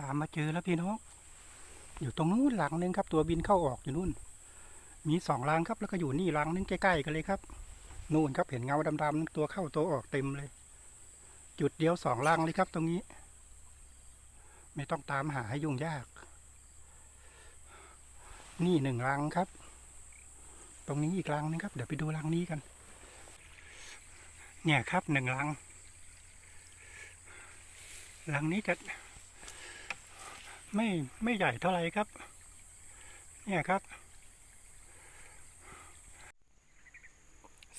ตามมาเจอแล้วพี่น้อง อยู่ตรงนู้นหลังนึงครับ ตัวบินเข้าออกอยู่นู่น มีสองรังครับแล้วก็อยู่นี่รังนึงใกล้ๆกันเลยครับนู่นครับเห็นเงาดำๆตัวเข้าตัวออกเต็มเลย จุดเดียวสองรังเลยครับ ตรงนี้ ไม่ต้องตามหาให้ยุ่งยาก นี่หนึ่งรังครับ ตรงนี้อีกรังนึงครับ เดี๋ยวไปดูรังนี้กัน เนี่ยครับหนึ่งรังรังนี้จะ ไม่ไม่ใหญ่เท่าไหร่ครับ เนี่ยครับ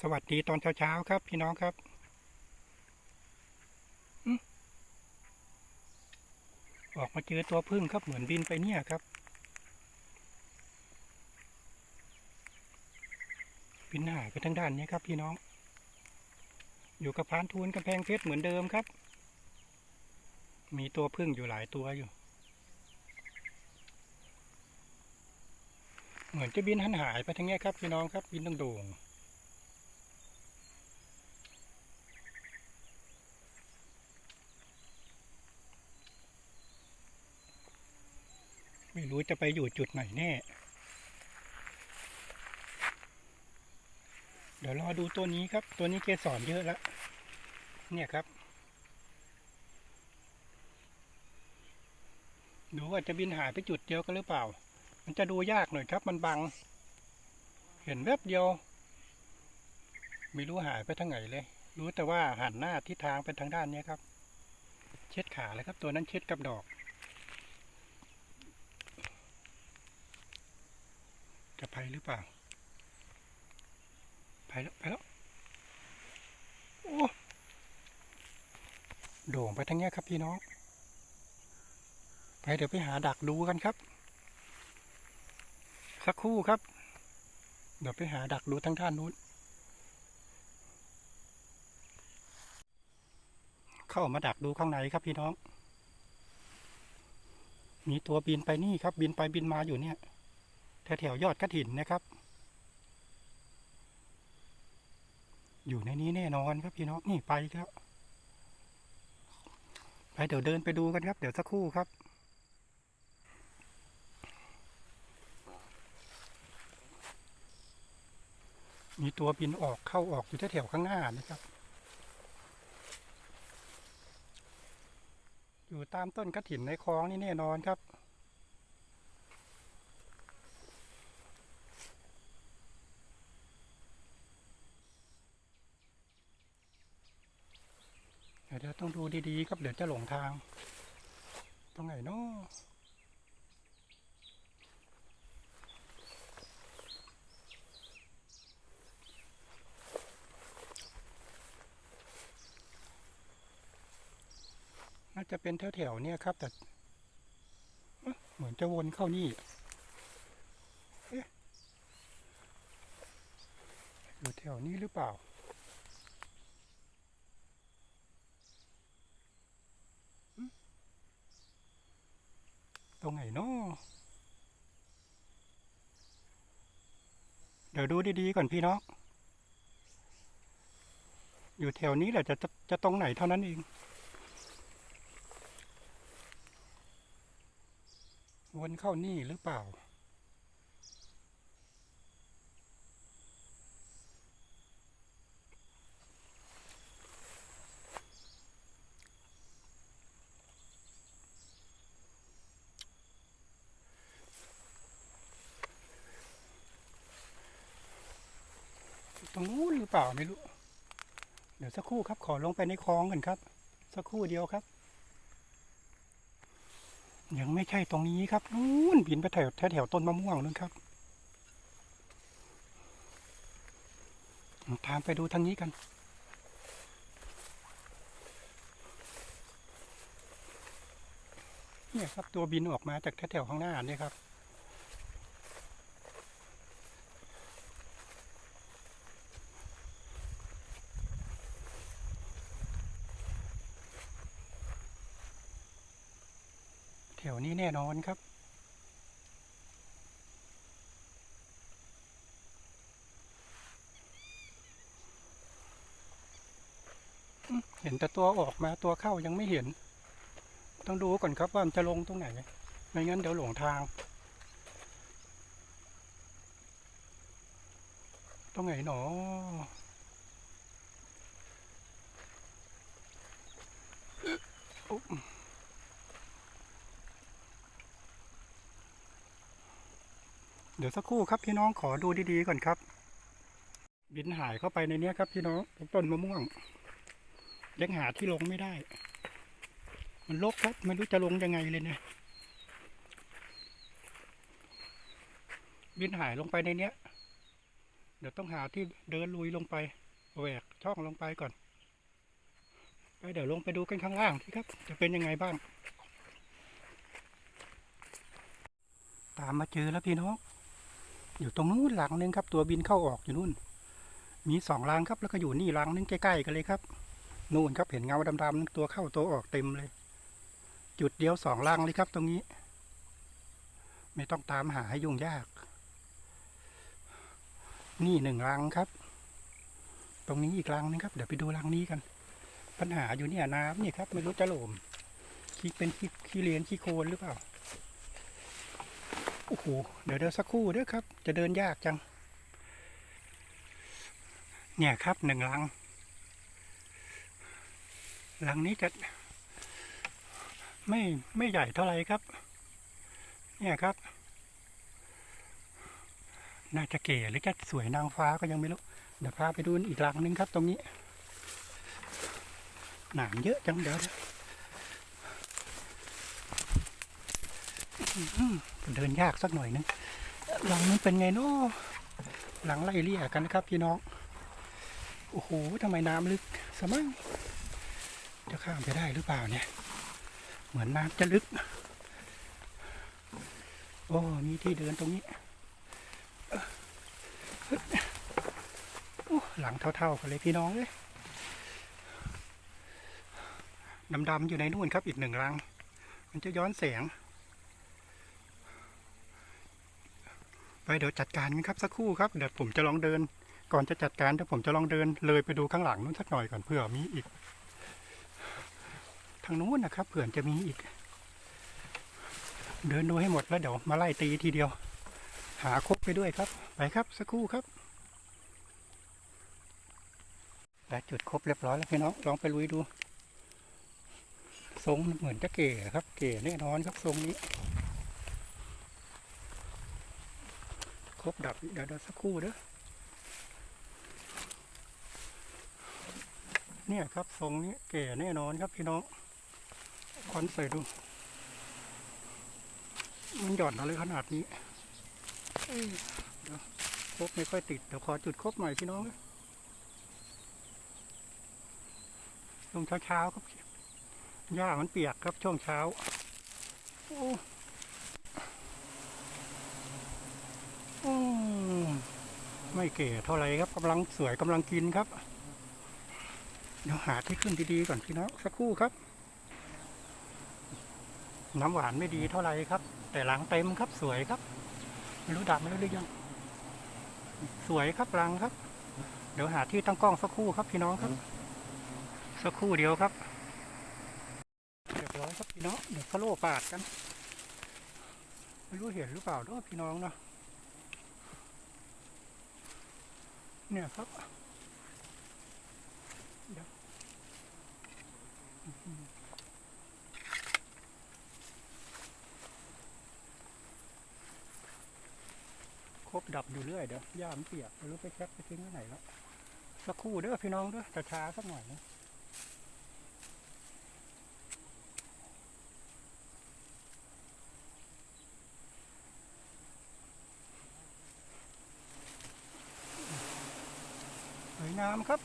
สวัสดีตอนเช้าๆครับ พี่น้องครับออกมาเจอตัวพึ่งครับเหมือนบินไปเนี่ยครับบินหาไปทางด้านนี้ครับพี่น้อง อยู่กับพานทูนกำแพงเพชรเหมือนเดิมครับ มีตัวพึ่งอยู่หลายตัวอยู่ เหมือนจะบินหันหายไปทางนี้ครับพี่น้องครับบินต้องโด่งไม่รู้จะไปอยู่จุดไหนแน่ เดี๋ยวรอดูตัวนี้ครับ ตัวนี้เกสรเยอะแล้ว เนี่ยครับ ดูว่าจะบินหายไปจุดเดียวกันหรือเปล่า มันจะดูยากหน่อยครับ มันบัง เห็นแวบเดียว ไม่รู้หายไปทางไหนเลย รู้แต่ว่าหันหน้าทิศทางไปทางด้านนี้ครับ เช็ดขาเลยครับ ตัวนั้นเช็ดกับดอก จะไปหรือเปล่า ไปแล้วไปแล้วโอ้โด่งไปทางเนี้ยครับพี่น้อง ไปเดี๋ยวไปหาดักดูกันครับ สักครู่ครับ เดี๋ยวไปหาดักดูทางด้านนู้น เข้ามาดักดูข้างในครับพี่น้อง มีตัวบินไปนี่ครับ บินไปบินมาอยู่เนี่ยแถวแถวๆยอดกระถินนะครับ อยู่ในนี้แน่นอนครับพี่น้องนี่ไปแล้วไปเดี๋ยวเดินไปดูกันครับ เดี๋ยวสักครู่ครับ มีตัวบินออกเข้าออกอยู่แถวๆข้างหน้านะครับ อยู่ตามต้นกระถินในคลองนี่แน่นอนครับ เดี๋ยวเดี๋ยวต้องดูดีๆครับเดี๋ยวจะหลงทาง ตรงไหนเนาะ จะเป็นแถวๆเนี่ยครับ แต่เหมือนจะวนเข้านี่เอ๊ะอยู่แถวนี้หรือเปล่า ตรงไหนเนาะเดี๋ยวดูดีๆก่อนพี่น้อง อยู่แถวนี้แหละจะจะจะตรงไหนเท่านั้นเอง วนเข้านี่หรือเปล่า ตรงนู้นหรือเปล่าไม่รู้ เดี๋ยวสักครู่ครับขอลงไปในคลองกันครับ สักครู่เดียวครับ ยังไม่ใช่ตรงนี้ครับนู้นบินไปแถวแถวต้นมะม่วงนู่นครับตามไปดูทางนี้กัน เนี่ยครับตัวบินออกมาจากแถวแถวข้างหน้าเนี่ยครับ แถวนี้แน่นอนครับ เห็นแต่ตัวออกมาตัวเข้ายังไม่เห็น ต้องดูก่อนครับว่ามันจะลงตรงไหน ไม่งั้นเดี๋ยวหลงทาง ตรงไหนหนอ เดี๋ยวสักครู่ครับพี่น้องขอดูดีๆก่อนครับ บินหายเข้าไปในเนี้ยครับ พี่น้องต้นมะม่วงยังหาที่ลงไม่ได้ มันลกครับไม่รู้จะลงยังไงเลยเนี่ยบินหายลงไปในเนี้ย เดี๋ยวต้องหาที่เดินลุยลงไปแหวกช่องลงไปก่อนไปเดี๋ยวลงไปดูกันข้างล่างทีครับ จะเป็นยังไงบ้าง ตามมาเจอแล้วพี่น้อง อยู่ตรงนู้นหลังนึงครับ ตัวบินเข้าออกอยู่นู่น มีสองรังครับ แล้วก็อยู่นี่รังนึงใกล้ๆกันเลยครับนู่นครับเห็นเงาดำๆตัวเข้าตัวออกเต็มเลย จุดเดียวสองรังเลยครับ ตรงนี้ ไม่ต้องตามหาให้ยุ่งยาก นี่หนึ่งรังครับ ตรงนี้อีกรังนึงครับ เดี๋ยวไปดูรังนี้กัน ปัญหาอยู่เนี่ยน้ำเนี่ยครับ ไม่รู้จะโหลมขี้เป็นขี้ขี้เลนขี้โคลนหรือเปล่า โอ้โห เดี๋ยวเดี๋ยวสักครู่เด้อครับ จะเดินยากจัง เนี่ยครับหนึ่งลัง ลังนี้จะไม่ไม่ใหญ่เท่าไหร่ครับ เนี่ยครับ น่าจะเก๋หรือจะสวยนางฟ้าก็ยังไม่รู้ เดี๋ยวพาไปดูอีกลังนึงครับตรงนี้ หนามเยอะจังเดี๋ยวเดี๋ยวอื้อหือ เดินยากสักหน่อยนึงหลังนี้เป็นไงเนาะหลังไล่เลี่ยกันนะครับพี่น้อง โอ้โหทำไมน้ำลึกสมั่งจะข้ามไปได้หรือเปล่าเนี่ย เหมือนน้ำจะลึก โอ้มีที่เดินตรงนี้หลังเท่าๆกันเลยพี่น้องเลยดำๆอยู่ในนู่นครับอีกหนึ่งรัง มันจะย้อนแสง ไปเดี๋ยวจัดการกันครับสักครู่ครับ เดี๋ยวผมจะลองเดิน ก่อนจะจัดการเดี๋ยวผมจะลองเดิน เลยไปดูข้างหลังนู้นสักหน่อยก่อนเผื่อมีอีก ทางนู้นนะครับเผื่อจะมีอีก เดินดูให้หมดแล้วเดี๋ยวมาไล่ตีทีเดียว หาครบไปด้วยครับ ไปครับสักครู่ครับได้จุดครบเรียบร้อยแล้วพี่น้องลองไปลุยดูทรงเหมือนจะเก๋ครับ เก๋แน่นอนครับทรงนี้ ครบดับเดี๋ยวเดี๋ยวสักครู่เด้อเนี่ยครับทรงนี้เก๋แน่นอนครับพี่น้องคอนใส่ดู มันหย่อนอะไรขนาดนี้ครบไม่ค่อยติดเดี๋ยวขอจุดครบหน่อยพี่น้องช่วงเช้าๆครับหญ้ามันเปียกครับช่วงเช้าโอ้ ไม่เก๋เท่าไรครับกำลังสวยกำลังกินครับ เดี๋ยวหาที่ขึ้นดีๆก่อนพี่น้องสักครู่ครับ น้ำหวานไม่ดีเท่าไรครับ แต่หลังเต็มครับสวยครับ ไม่รู้ดับไม่รู้หรือยัง สวยครับหลังครับ เดี๋ยวหาที่ตั้งกล้องสักครู่ครับพี่น้องครับ สักครู่เดียวครับเรียบร้อยครับพี่น้องเดี๋ยวเขาโล่ปาดกัน ไม่รู้เห็นหรือเปล่าด้วยพี่น้องเนาะ เนี่ยครับเดี๋ยวครบดับอยู่เรื่อยเดี๋ยวย่ามันเปียกไม่รู้ไปแคปไปทิ้งไว้ไหนแล้วสักครู่เด้อพี่น้องเด้อจะช้าสักหน่อยนะ งามครับ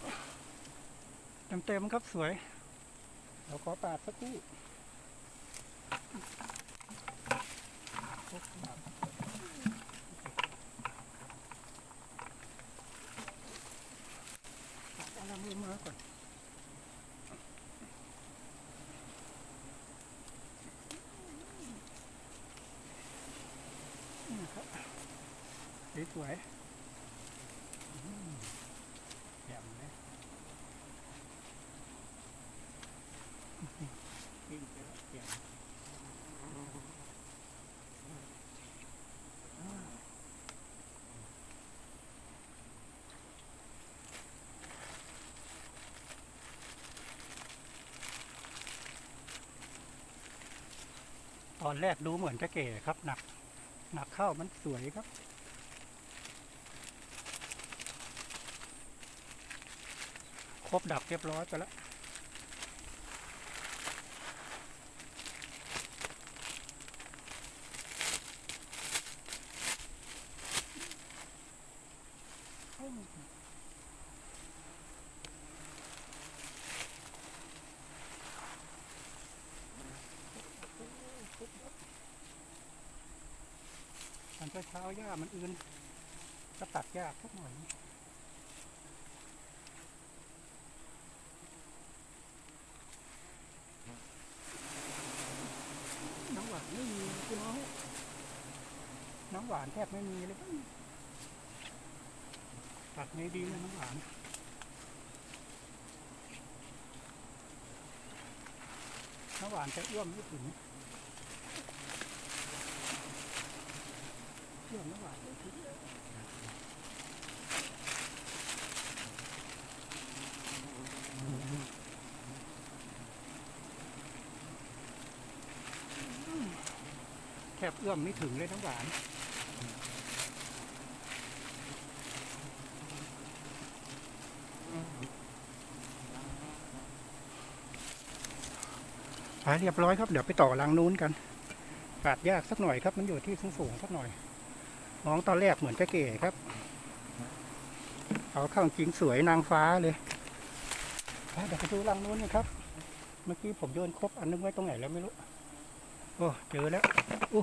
เต็มๆครับสวย เราขอปาดสักคู่เอาน้ำมือมาก่อนนี่ครับสวยๆ แจ่มเลยวิ่งไปแล้วแจ่ม ต อนแรกดูเหมือนจะเก๋ครับ หนัก หนักเข้ามันสวยครับครบดักเรียบร้อยไปแล้ว ตอนเช้าๆหญ้ามันอื่นก็ตัดยากสักหน่อยน้ำหวานไม่มีพี่น้องน้ำหวานแทบไม่มีเลยตัดไม่ดีเลยน้ำหวานน้ำหวานจะเอื้อมไม่ถึงเอื้อมน้ำหวานไม่ถึง แทบเอื้อมไม่ถึงเลยน้ำหวานไปเรียบร้อยครับ เดี๋ยวไปต่อรังนู้นกันปาดยากสักหน่อยครับ มันอยู่ที่สูงสูงสักหน่อย น้องตอนแรกเหมือนจะเก๋ครับ เอาข้างจริงสวยนางฟ้าเลยไปเดี๋ยวไปดูรังนู้นนะครับ เมื่อกี้ผมโยนครบอันนึงไว้ตรงไหนแล้วไม่รู้ โอ้เจอแล้วอู้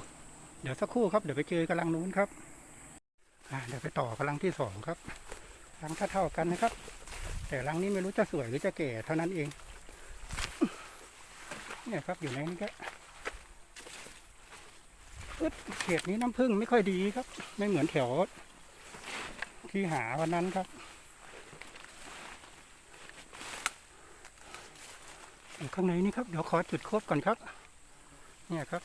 เดี๋ยวสักครู่ครับ เดี๋ยวไปเจอกับรังนู้นครับเดี๋ยวไปต่อกับรังที่สองครับรังเท่าๆกันนะครับ แต่รังนี้ไม่รู้จะสวยหรือจะเก๋เท่านั้นเอง เนี่ยครับอยู่ในนี้ก็ เขตนี้น้ำผึ้งไม่ค่อยดีครับ ไม่เหมือนแถวที่หาวันนั้นครับ ข้างในนี้ครับ เดี๋ยวขอจุดครบก่อนครับ เนี่ยครับ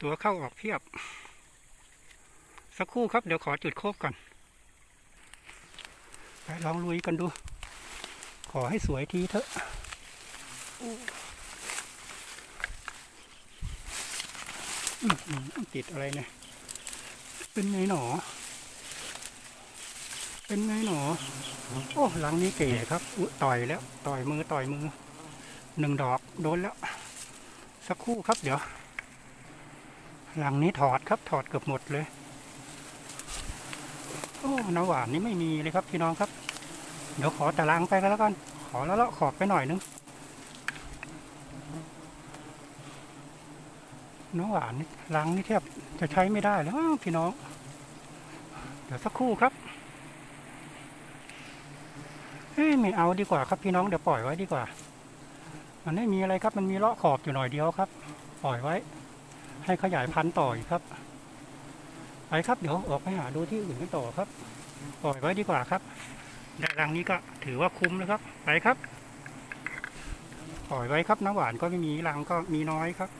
ตัวเข้าออกเพียบ สักครู่ครับ เดี๋ยวขอจุดครบก่อน ไปลองลุยกันดู ขอให้สวยทีเถอะ อื้อหือ ติดอะไรเนี่ย เป็นไงหนอ เป็นไงหนอ โอ้หลังนี้เก๋ครับต่อยแล้ว ต่อยมือต่อยมือหนึ่งดอกโดนแล้ว สักครู่ครับเดี๋ยว หลังนี้ถอดครับถอดเกือบหมดเลย โอ้น้ำหวานนี่ไม่มีเลยครับพี่น้องครับ เดี๋ยวขอตารางไปก็แล้วกัน ขอแล้วเลาะขอบไปหน่อยนึง น้ำหวานนี่ลังนี่แทบจะใช้ไม่ได้แล้วพี่น้อง เดี๋ยวสักครู่ครับเอ้ยไม่เอาดีกว่าครับพี่น้องเดี๋ยวปล่อยไว้ดีกว่า มันไม่มีอะไรครับ มันมีเลาะขอบอยู่หน่อยเดียวครับ ปล่อยไว้ ให้ขยายพันธุ์ต่ออีกครับไปครับเดี๋ยวออกไปหาดูที่อื่นกันต่อครับปล่อยไว้ดีกว่าครับได้รังนี้ก็ถือว่าคุ้มนะครับ ไปครับ ปล่อยไว้ครับน้ำหวานก็ไม่มีรังก็มีน้อยครับ